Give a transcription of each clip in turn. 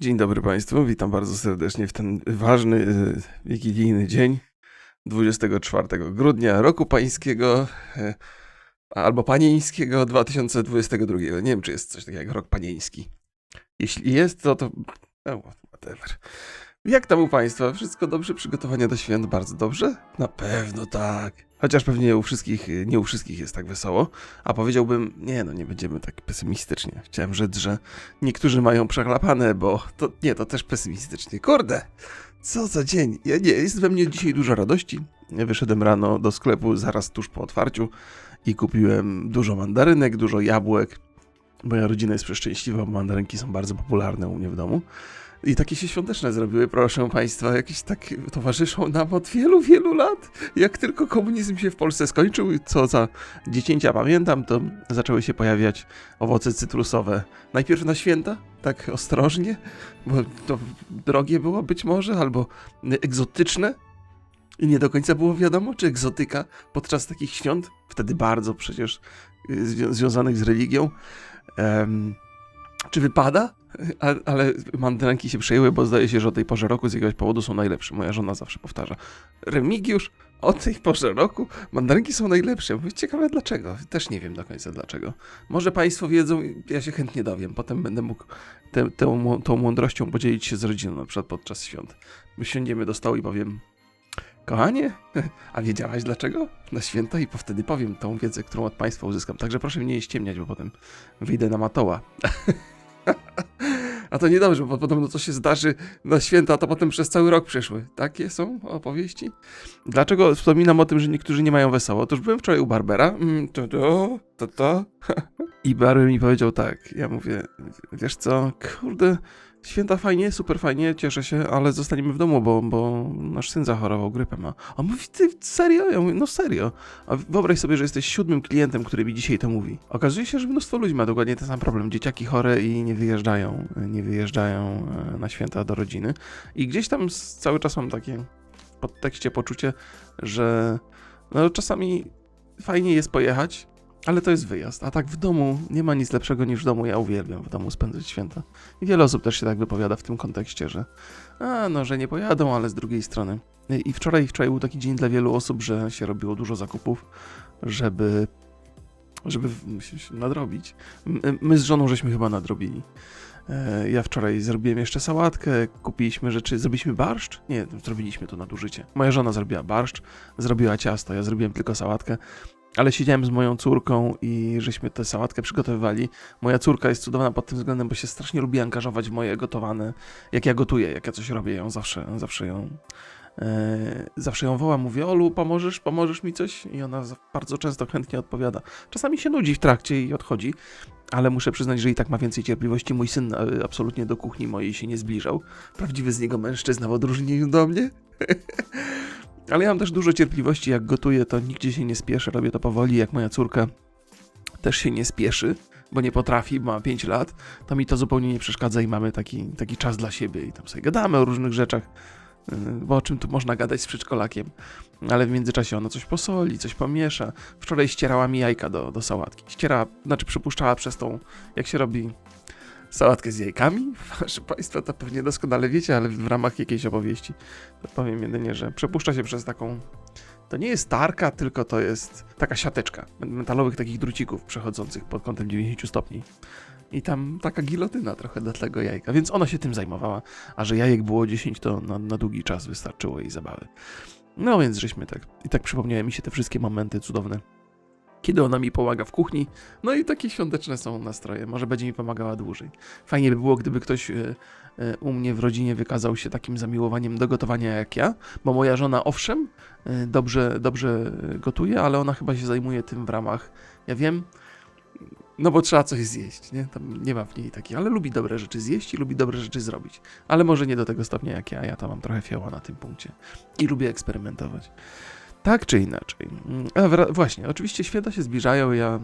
Dzień dobry Państwu, witam bardzo serdecznie w ten ważny, y, wigilijny dzień 24 grudnia roku pańskiego e, albo panieńskiego 2022. Nie wiem, czy jest coś takiego jak rok panieński. Jeśli jest, to to... Oh, whatever. Jak tam u Państwa? Wszystko dobrze? Przygotowania do świąt bardzo dobrze? Na pewno tak. Chociaż pewnie u wszystkich, nie u wszystkich jest tak wesoło. A powiedziałbym, nie no, nie będziemy tak pesymistycznie. Chciałem rzec, że niektórzy mają przechlapane, bo to nie, to też pesymistycznie. Kurde, co za dzień. Ja nie, jest we mnie dzisiaj dużo radości. Ja Wyszedłem rano do sklepu zaraz tuż po otwarciu i kupiłem dużo mandarynek, dużo jabłek. Moja rodzina jest przeszczęśliwa, bo mandarynki są bardzo popularne u mnie w domu. I takie się świąteczne zrobiły, proszę Państwa, jakieś tak towarzyszą nam od wielu, wielu lat. Jak tylko komunizm się w Polsce skończył, co za dziecięcia pamiętam, to zaczęły się pojawiać owoce cytrusowe. Najpierw na święta, tak ostrożnie, bo to drogie było być może, albo egzotyczne. I nie do końca było wiadomo, czy egzotyka podczas takich świąt, wtedy bardzo przecież y, zwią- związanych z religią, em, czy wypada? A, ale mandarynki się przejęły, bo zdaje się, że o tej porze roku z jakiegoś powodu są najlepsze. Moja żona zawsze powtarza. Remigiusz, o tej porze roku mandarynki są najlepsze. Mówię, Ciekawe dlaczego. Też nie wiem do końca dlaczego. Może Państwo wiedzą, ja się chętnie dowiem. Potem będę mógł tę- tę mą- tą mądrością podzielić się z rodziną, na przykład podczas świąt. My siądziemy do stołu i powiem, kochanie, a wiedziałaś dlaczego? Na święta i po wtedy powiem tą wiedzę, którą od Państwa uzyskam. Także proszę mnie nie ściemniać, bo potem wyjdę na matoła. A to niedobrze, bo podobno co się zdarzy na święta, to potem przez cały rok przeszły. Takie są opowieści? Dlaczego wspominam o tym, że niektórzy nie mają wesoło? Otóż byłem wczoraj u Barbera. Mm, to, to, to, to. I Barber mi powiedział tak. Ja mówię, wiesz co, kurde, święta fajnie, super fajnie, cieszę się, ale zostaniemy w domu, bo, bo nasz syn zachorował grypem. A on mówi, ty serio? Ja mówię, no serio. A wyobraź sobie, że jesteś siódmym klientem, który mi dzisiaj to mówi. Okazuje się, że mnóstwo ludzi ma dokładnie ten sam problem. Dzieciaki chore i nie wyjeżdżają, nie wyjeżdżają e, na święta do rodziny. I gdzieś tam cały czas mam takie podtekście poczucie, że no czasami fajnie jest pojechać, ale to jest wyjazd. A tak w domu nie ma nic lepszego niż w domu. Ja uwielbiam w domu spędzać święta. I wiele osób też się tak wypowiada w tym kontekście, że a no, że nie pojadą, ale z drugiej strony. I wczoraj, wczoraj był taki dzień dla wielu osób, że się robiło dużo zakupów, żeby żeby nadrobić. My z żoną żeśmy chyba nadrobili. E, Ja wczoraj zrobiłem jeszcze sałatkę, kupiliśmy rzeczy, zrobiliśmy barszcz? Nie, zrobiliśmy to nadużycie. Moja żona zrobiła barszcz, zrobiła ciasto, ja zrobiłem tylko sałatkę, ale siedziałem z moją córką i żeśmy tę sałatkę przygotowywali. Moja córka jest cudowna pod tym względem, bo się strasznie lubi angażować w moje gotowane, jak ja gotuję, jak ja coś robię, ją zawsze, zawsze ją e, zawsze ją wołam, mówię, Olu, pomożesz, pomożesz mi coś? I ona bardzo często chętnie odpowiada. Czasami się nudzi w trakcie i odchodzi, ale muszę przyznać, że i tak ma więcej cierpliwości. Mój syn e, absolutnie do kuchni mojej się nie zbliżał. Prawdziwy z niego mężczyzna w odróżnieniu do mnie. ale ja mam też dużo cierpliwości, jak gotuję, to nigdzie się nie spieszę, robię to powoli, jak moja córka też się nie spieszy, bo nie potrafi, bo ma 5 lat, to mi to zupełnie nie przeszkadza i mamy taki, taki czas dla siebie i tam sobie gadamy o różnych rzeczach, yy, bo o czym tu można gadać z przedszkolakiem, ale w międzyczasie ona coś posoli, coś pomiesza. Wczoraj ścierała mi jajka do, do sałatki. Ścierała, znaczy przypuszczała przez tą, jak się robi sałatkę z jajkami. Proszę Państwa, to pewnie doskonale wiecie, ale w ramach jakiejś opowieści to powiem jedynie, że przepuszcza się przez taką to nie jest tarka, tylko to jest taka siateczka metalowych takich drucików przechodzących pod kątem 90 stopni. I tam taka gilotyna trochę do tego jajka, więc ona się tym zajmowała, a że jajek było 10, to na, na długi czas wystarczyło jej zabawy. No więc żeśmy tak, i tak przypomniały mi się te wszystkie momenty cudowne, kiedy ona mi pomaga w kuchni, no i takie świąteczne są nastroje, może będzie mi pomagała dłużej. Fajnie by było, gdyby ktoś e, e, u mnie w rodzinie wykazał się takim zamiłowaniem do gotowania jak ja, bo moja żona owszem, y, dobrze, dobrze gotuje, ale ona chyba się zajmuje tym w ramach, ja wiem, no bo trzeba coś zjeść, nie? Tam nie ma w niej takiej, ale lubi dobre rzeczy zjeść i lubi dobre rzeczy zrobić. Ale może nie do tego stopnia jak ja, ja to mam trochę fioła na tym punkcie. I lubię eksperymentować. Tak czy inaczej. Mm, A właśnie, oczywiście święta się zbliżają, ja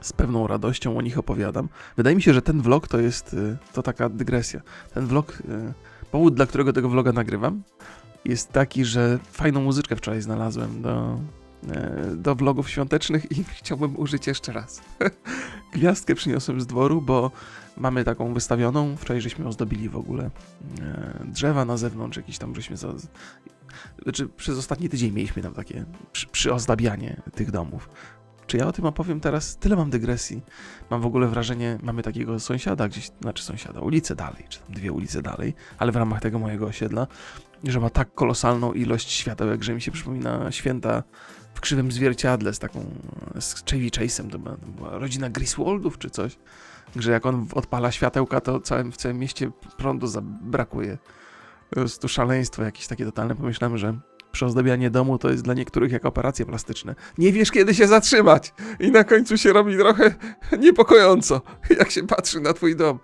z pewną radością o nich opowiadam. Wydaje mi się, że ten vlog to jest, y, to taka dygresja. Ten vlog, y, powód, dla którego tego vloga nagrywam, jest taki, że fajną muzyczkę wczoraj znalazłem do, e, do vlogów świątecznych i chciałbym użyć jeszcze raz. gwiazdkę przyniosłem z dworu, bo mamy taką wystawioną. Wczoraj żeśmy ozdobili w ogóle e, drzewa na zewnątrz, jakieś tam żeśmy. Za, znaczy, przez ostatni tydzień mieliśmy tam takie przy, przyozdabianie tych domów. Czy ja o tym opowiem teraz? Tyle mam dygresji. Mam w ogóle wrażenie, mamy takiego sąsiada gdzieś, znaczy sąsiada, ulicę dalej, czy tam dwie ulice dalej, ale w ramach tego mojego osiedla, że ma tak kolosalną ilość światełek, że mi się przypomina święta w krzywym zwierciadle z taką, z Chevy Chase'em, to była, to była rodzina Griswoldów czy coś, że jak on odpala światełka, to całym, w całym mieście prądu zabrakuje. Prostu szaleństwo jakieś takie totalne. Pomyślałem, że przyozdabianie domu to jest dla niektórych jak operacje plastyczne. Nie wiesz, kiedy się zatrzymać i na końcu się robi trochę niepokojąco, jak się patrzy na twój dom.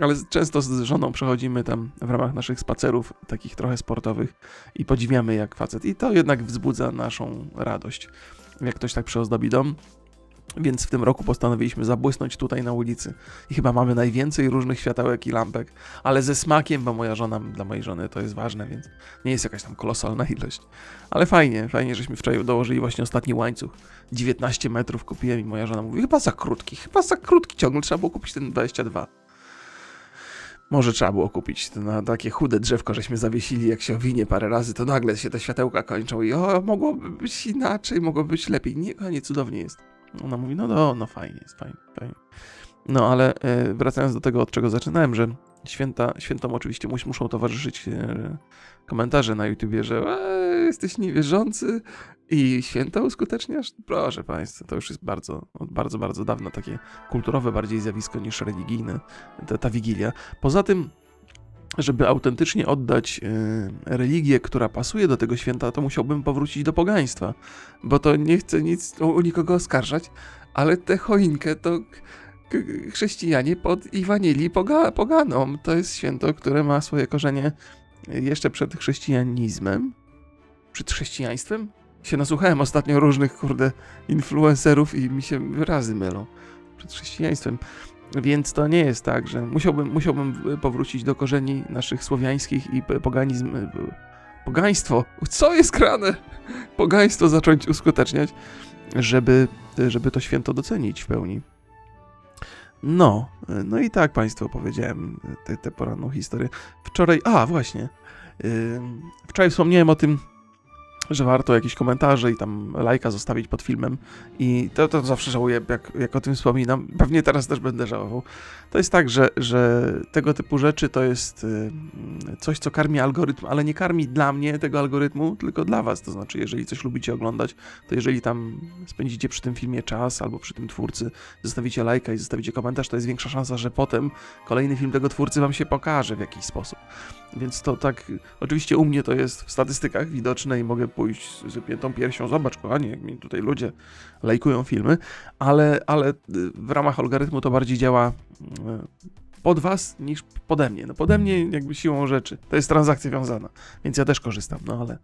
Ale często z żoną przechodzimy tam w ramach naszych spacerów, takich trochę sportowych i podziwiamy jak facet. I to jednak wzbudza naszą radość, jak ktoś tak przyozdobi dom. Więc w tym roku postanowiliśmy zabłysnąć tutaj na ulicy. I chyba mamy najwięcej różnych światełek i lampek, ale ze smakiem, bo moja żona, dla mojej żony to jest ważne, więc nie jest jakaś tam kolosalna ilość. Ale fajnie, fajnie, żeśmy wczoraj dołożyli właśnie ostatni łańcuch. 19 metrów kupiłem i moja żona mówi, chyba za krótki, chyba za krótki ciągle, trzeba było kupić ten 22. Może trzeba było kupić na takie chude drzewko, żeśmy zawiesili, jak się owinie parę razy, to nagle się te światełka kończą i o, mogłoby być inaczej, mogłoby być lepiej. Nie, cudownie jest. Ona mówi, no, no, no fajnie jest, fajnie, fajnie. No, ale e, wracając do tego, od czego zaczynałem, że święta, świętom oczywiście mus, muszą towarzyszyć e, komentarze na YouTubie, że jesteś niewierzący i święta uskuteczniasz? Proszę Państwa, to już jest bardzo, bardzo, bardzo dawno takie kulturowe bardziej zjawisko niż religijne, ta, ta Wigilia. Poza tym, żeby autentycznie oddać e, religię, która pasuje do tego święta, to musiałbym powrócić do pogaństwa, bo to nie chcę nic u, nikogo oskarżać, ale tę choinkę to chrześcijanie pod Iwanili poga. To jest święto, które ma swoje korzenie jeszcze przed chrześcijanizmem, przed chrześcijaństwem. Się nasłuchałem ostatnio różnych, kurde, influencerów i mi się wyrazy mylą. Przed chrześcijaństwem. Więc to nie jest tak, że musiałbym, musiałbym powrócić do korzeni naszych słowiańskich i poganizm. y, Pogaństwo! Co jest grane? Pogaństwo zacząć uskuteczniać, żeby, żeby to święto docenić w pełni. No, no i tak Państwu opowiedziałem tę poranną historię. Wczoraj, a właśnie, wczoraj wspomniałem o tym, że warto jakieś komentarze i tam lajka zostawić pod filmem i to, to zawsze żałuję, jak, jak o tym wspominam. Pewnie teraz też będę żałował. To jest tak, że, że tego typu rzeczy to jest ym, coś, co karmi algorytm, ale nie karmi dla mnie tego algorytmu, tylko dla was. To znaczy, jeżeli coś lubicie oglądać, to jeżeli tam spędzicie przy tym filmie czas albo przy tym twórcy, zostawicie lajka i zostawicie komentarz, to jest większa szansa, że potem kolejny film tego twórcy wam się pokaże w jakiś sposób. Więc to tak, oczywiście u mnie to jest w statystykach widoczne i mogę pójść z wypiętą piersią, zobacz kochanie, jak mi tutaj ludzie lajkują filmy, ale, ale y, w ramach algorytmu to bardziej działa y, pod was niż pode mnie. No pode mnie jakby siłą rzeczy. To jest transakcja wiązana, więc ja też korzystam, no ale...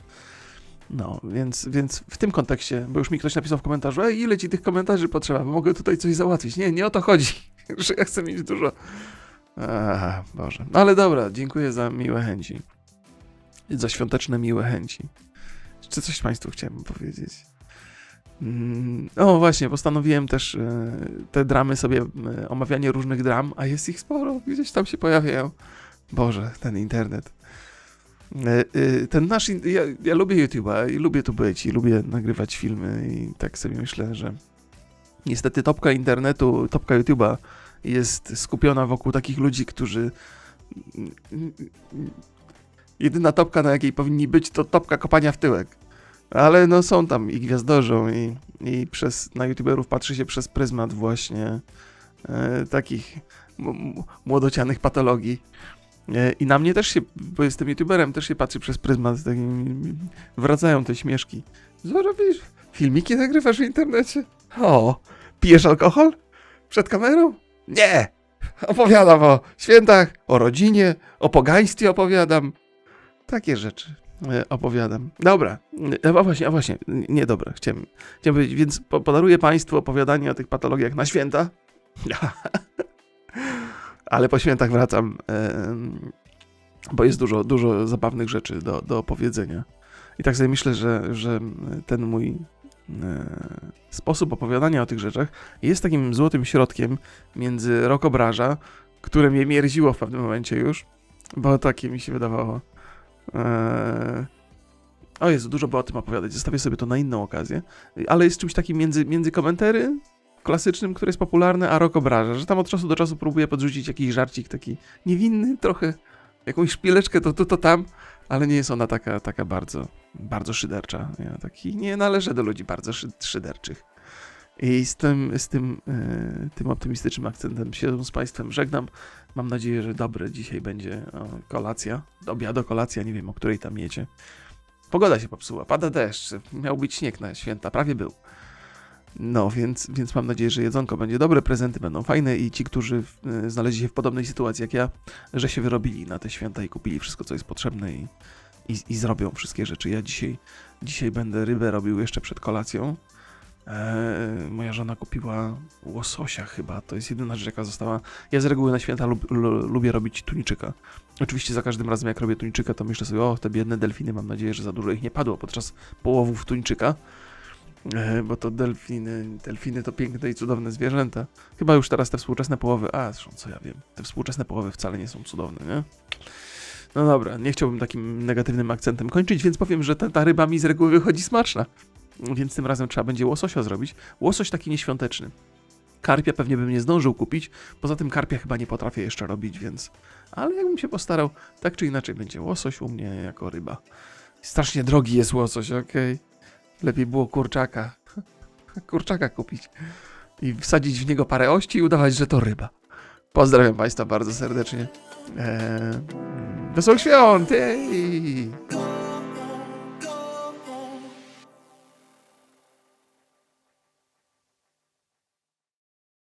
No, więc, więc w tym kontekście, bo już mi ktoś napisał w komentarzu, ej, ile ci tych komentarzy potrzeba, bo mogę tutaj coś załatwić. Nie, nie o to chodzi, że ja chcę mieć dużo. Ach, Boże. No ale dobra, dziękuję za miłe chęci. Za świąteczne miłe chęci. Czy coś Państwu chciałem powiedzieć? Mm, O, właśnie, postanowiłem też e, te dramy sobie, e, omawianie różnych dram, a jest ich sporo, gdzieś tam się pojawiają. Boże, ten internet. E, Ten nasz, ja, ja lubię YouTube'a i lubię tu być i lubię nagrywać filmy i tak sobie myślę, że niestety topka internetu, topka YouTube'a jest skupiona wokół takich ludzi, którzy jedyna topka, na jakiej powinni być, to topka kopania w tyłek. Ale no są tam i gwiazdorzą i, i przez, na youtuberów patrzy się przez pryzmat właśnie e, takich młodocianych patologii. E, I na mnie też się, bo jestem youtuberem, też się patrzy przez pryzmat, taki, wracają te śmieszki. Co robisz? Filmiki nagrywasz w internecie? O, pijesz alkohol? Przed kamerą? Nie! Opowiadam o świętach, o rodzinie, o pogaństwie opowiadam. Takie rzeczy e, opowiadam. Dobra, e, a właśnie, a właśnie, nie dobra, chciałem, chciałem powiedzieć, więc po, podaruję Państwu opowiadanie o tych patologiach na święta. Ale po świętach wracam, bo jest dużo, dużo zabawnych rzeczy do, do opowiedzenia. I tak sobie myślę, że, że ten mój e, sposób opowiadania o tych rzeczach jest takim złotym środkiem między rokobraża, które mnie mierziło w pewnym momencie już, bo takie mi się wydawało. Eee... O Jezu, dużo by o tym opowiadać, zostawię sobie to na inną okazję, ale jest czymś takim między, między komentary klasycznym, który jest popularny, a rokobraża, że tam od czasu do czasu próbuje podrzucić jakiś żarcik taki niewinny, trochę jakąś szpileczkę to tu, to tam, ale nie jest ona taka, taka bardzo, bardzo szydercza. Ja taki nie należę do ludzi bardzo szy, szyderczych. I z tym, z tym, e, tym optymistycznym akcentem się z Państwem żegnam. Mam nadzieję, że dobre dzisiaj będzie o, kolacja. Obiado, kolacja, nie wiem o której tam jecie. Pogoda się popsuła, pada deszcz, miał być śnieg na święta, prawie był. No, więc, więc mam nadzieję, że jedzonko będzie dobre, prezenty będą fajne i ci, którzy y, znaleźli się w podobnej sytuacji jak ja, że się wyrobili na te święta i kupili wszystko, co jest potrzebne i, i, i zrobią wszystkie rzeczy. Ja dzisiaj, dzisiaj będę rybę robił jeszcze przed kolacją. Eee, moja żona kupiła łososia chyba, to jest jedyna rzecz, jaka została. Ja z reguły na święta lub, lu, lubię robić tuńczyka. Oczywiście za każdym razem, jak robię tuńczyka, to myślę sobie, o, te biedne delfiny, mam nadzieję, że za dużo ich nie padło podczas połowów tuńczyka. E, bo to delfiny, delfiny to piękne i cudowne zwierzęta. Chyba już teraz te współczesne połowy, a zresztą co ja wiem, te współczesne połowy wcale nie są cudowne, nie? No dobra, nie chciałbym takim negatywnym akcentem kończyć, więc powiem, że ta, ta ryba mi z reguły wychodzi smaczna. Więc tym razem trzeba będzie łososia zrobić. Łosoś taki nieświąteczny. Karpia pewnie bym nie zdążył kupić, poza tym karpia chyba nie potrafię jeszcze robić, więc... Ale jakbym się postarał, tak czy inaczej będzie łosoś u mnie jako ryba. Strasznie drogi jest łosoś, okej. Lepiej było kurczaka. Kurczaka kupić. I wsadzić w niego parę ości i udawać, że to ryba. Pozdrawiam Państwa bardzo serdecznie. Eee, wesołych świąt! Jej!